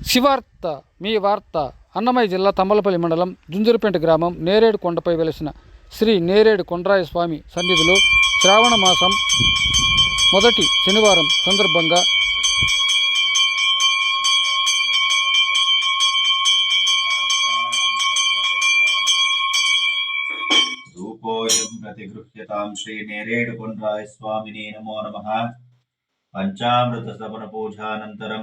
శివార్త మీ వార్త అన్నమయ్య జిల్లా తమ్మలపల్లి మండలం జుంజురుపేట గ్రామం నేరేడు కొండపై వెలిసిన శ్రీ నేరేడు కొండరాయ స్వామి సన్నిధిలో శ్రావణ మాసం మొదటి శనివారం సందర్భంగా ధూపోయం ప్రతిగృహ్యతాం శ్రీ నేరేడు కొండరాయ స్వామిని నమో నమ. పంచామృత సమర పూజానంతరం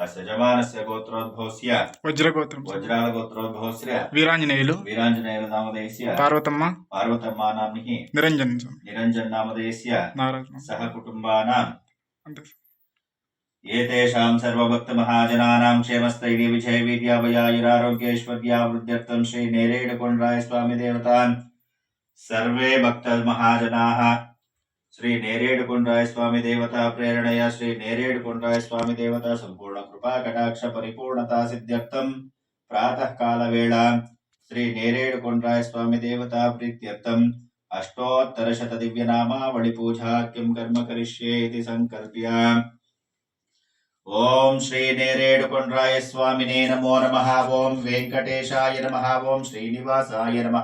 అస్య జమానస్య గోత్రోద్భవస్య. వజ్రగోత్రం. వజ్రాల గోత్రోద్భవస్య వీరాంజనేయులు. వీరాంజనేయుల నామధేయస్య. పార్వతమ్మ. పార్వతమ్మా నామ్ని నిరంజన్ నిరంజన్ నామధేయస్య. నారాయణ సహ కుటుంబానాం అంతే ఏతేషాం సర్వభక్త మహాజనానాం క్షేమస్థైర్య విజయ వీర్యాభయాయురారోగ్యేశ్వర్యా వృద్ధ్యర్థం శ్రీ నేరేడుకొండ్రాయ స్వామి దేవతాన్ సర్వే భక్త మహాజనాః. శ్రీ నేరేడు నేరేడుకొండ్రాయ స్వామి దేవత ప్రేరణయ శ్రీ నేరేడు నేరేడుకొండ్రాయ స్వామి దేవత సంపూర్ణ కృపా కటాక్ష పరిపూర్ణత సిద్ధ్యర్థం. ప్రాతకాల వేళ శ్రీ నేరేడు నేరేడుకొండ్రాయ స్వామి దేవత ప్రీత్యర్థం. అష్టోత్తర శత దివ్యనామావళి పూజాఖ్యం కర్మ కరిష్యే ఇది సంకల్ప్య. ఓం శ్రీ నేరేడు కొండ్రాయ స్వామినే నమో నమ. ఓం వెంకటేశాయ నమ. ఓం శ్రీనివాసాయ నమ.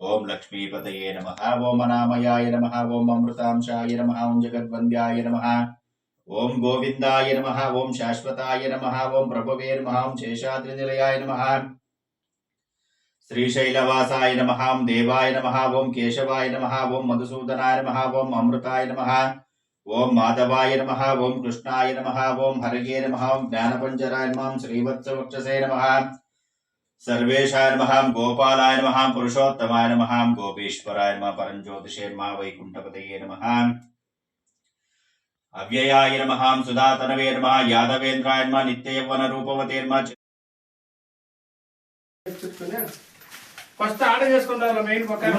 ఓం లక్ష్మీపతయే నమ ఓం అనామయాయ నమ ఓం అమృతాంశాయ నమ ఓం జగద్వంద్యాయ నమ ఓం గోవిందాయ నమ ఓం శాశ్వతాయ నమ ఓం ప్రభువే నమ ఓం శేషాద్రినిలయాయ నమ శ్రీశైలవాసాయ నమ ఓం దేవాయ నమ ఓం కేశవాయ నమ ఓం మధుసూదనాయ నమ ఓం అమృతాయ నమ ఓం మాధవాయ నమ ఓం కృష్ణాయ నమ ఓం హరగే నమ ఓం జ్ఞానపంచరాయ నమ శ్రీవత్సవక్షసే నమ సర్వేషాయ నమ గోపాలాయ నమ పురుషోత్తమాయ నమ గోపీశ్వరాయ నమ పరంజ్యోతిషే నమ వైకుంఠపతయే నమ అవ్యయాయ నమ సుధాతనవే నమ యాదవేంద్రాయ నమ రూపవతే నమ ఫస్ట్ ఆర్డర్ చేసుకుంటారు మెయిన్ పక్కన?